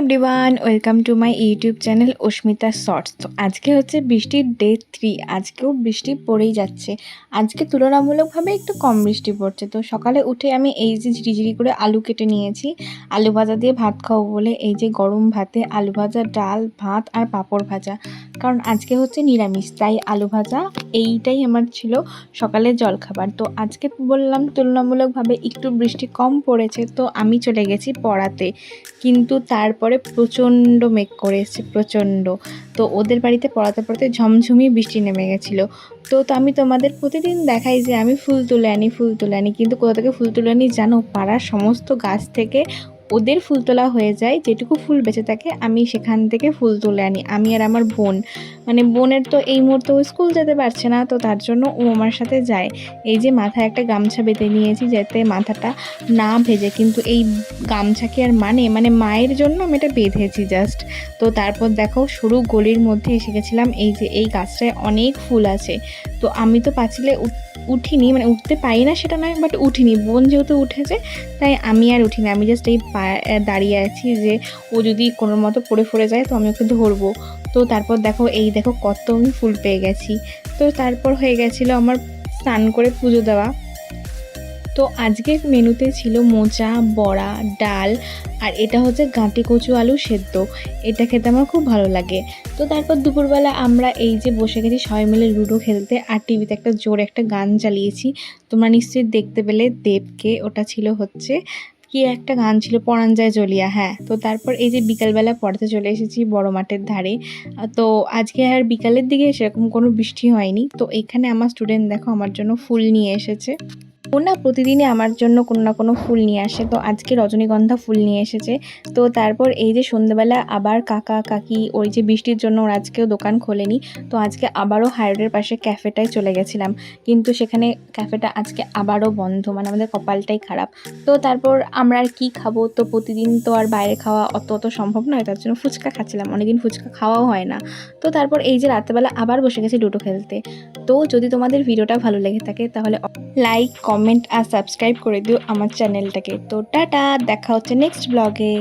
Everyone welcome to my YouTube channel Asmita shorts তো আজকে হচ্ছে বৃষ্টির ডে থ্রি আজকেও বৃষ্টি পড়েই যাচ্ছে। আজকে তুলনামূলকভাবে একটু কম বৃষ্টি পড়ছে। তো সকালে উঠে আমি এই যে ঝিরিঝিরি করে আলু কেটে নিয়েছি। আলু ভাজা দিয়ে ভাত খাব বলে এই যে গরম ভাতে আলু ভাজা, ডাল, ভাত আর পাঁপড় ভাজা। কারণ আজকে হচ্ছে নিরামিষ, তাই আলু ভাজা এইটাই আমার ছিল সকালের জলখাবার। তো আজকে বললাম তুলনামূলকভাবে একটু বৃষ্টি কম পড়েছে, তো আমি চলে গেছি পড়াতে। কিন্তু তারপরে প্রচণ্ড মেঘ করে এসছে, প্রচণ্ড। তো ওদের বাড়িতে পড়াতে পড়াতে ঝমঝমিয়ে বৃষ্টি নেমে গেছিল। তো তো আমি তোমাদের প্রতিদিন দেখাই যে আমি ফুল তুলে আনি, ফুল তুলে আনি। কিন্তু কোথা থেকে ফুল তুলে আনি জানো? পাড়ার সমস্ত গাছ থেকে ওদের ফুল তোলা হয়ে যায়, যেটুকু ফুল বেঁচে থাকে, আমি সেখান থেকে ফুল তুলে আনি, আমি আর আমার বোন। মানে বোনের তো এই মুহূর্তে ও স্কুল যেতে পারছে না, তো তার জন্য ও আমার সাথে যায়। এই যে মাথায় একটা গামছা বেঁধে নিয়েছি যাতে মাথাটা না ভেজে, কিন্তু এই গামছাকে আর মানে মানে মায়ের জন্য আমি এটা বেঁধেছি জাস্ট তো তারপর দেখো, সরু গলির মধ্যে এসে গেছিলাম, এই যে এই গাছটায় অনেক ফুল আছে। তো আমি তো পাঁচিলে উঠ- উঠিনি মানে উঠতে পারি না সেটা নয় বাট উঠিনি। বোন যেহেতু উঠেছে, তাই আমি আর উঠিনি। আমি জাস্ট এই দাঁড়িয়ে আছি যে ও যদি কোনো মতো পড়ে ফড়ে যায়, তো আমি ওকে ধরবো। তো তারপর দেখো, এই দেখো কত আমি ফুল পেয়ে গেছি। তো তারপর হয়ে গেছিল আমার স্নান করে পুজো দেওয়া। তো আজকের মেনুতে ছিল মোচা, বড়া, ডাল আর এটা হচ্ছে গাঁটি কচু আলু সেদ্ধ। এটা খেতে আমার খুব ভালো লাগে। তো তারপর দুপুরবেলা আমরা এই যে বসে গেছি সবাই মিলে লুডো খেলতে আর টিভিতে একটা জোরে একটা গান চালিয়েছি। তোমরা নিশ্চয়ই দেখতে পেলে দেবকে, ওটা ছিল হচ্ছে কি একটা গান ছিল পরাণ জলিয়া হ্যাঁ। তো তারপর এই যে বিকালবেলা পড়াতে চলে এসেছি বড় মাঠের ধারে। তো আজকে আর বিকালের দিকে সেরকম কোনো বৃষ্টি হয়নি। তো এখানে আমার স্টুডেন্ট দেখো আমার জন্য ফুল নিয়ে এসেছে। না, প্রতিদিনই আমার জন্য কোনো না কোনো ফুল নিয়ে আসে। তো আজকে রজনীগন্ধা ফুল নিয়ে এসেছে। তো তারপর এই যে সন্ধ্যেবেলা আবার কাকা, কাকি, ওই যে বৃষ্টির জন্য ওরা আজকেও দোকান খোলেনি, তো আজকে আবারও হাইরোডের পাশে ক্যাফেটায় চলে গেছিলাম। কিন্তু সেখানে ক্যাফেটা আজকে আবারও বন্ধ মানে আমাদের কপালটাই খারাপ। তো তারপর আমরা আর কী খাব? তো প্রতিদিন তো আর বাইরে খাওয়া অত অত সম্ভব নয়, তার জন্য ফুচকা খাচ্ছিলাম, অনেকদিন ফুচকা খাওয়াও হয় না। তো তারপর এই যে রাত্রেবেলা আবার বসে গেছি লুডো খেলতে। তো যদি তোমাদের ভিডিওটা ভালো লেগে থাকে তাহলে লাইক কমেন্ট আর সাবস্ক্রাইব করে দিও আমার চ্যানেলটাকে তো টাটা দেখা হচ্ছে নেক্সট ব্লগে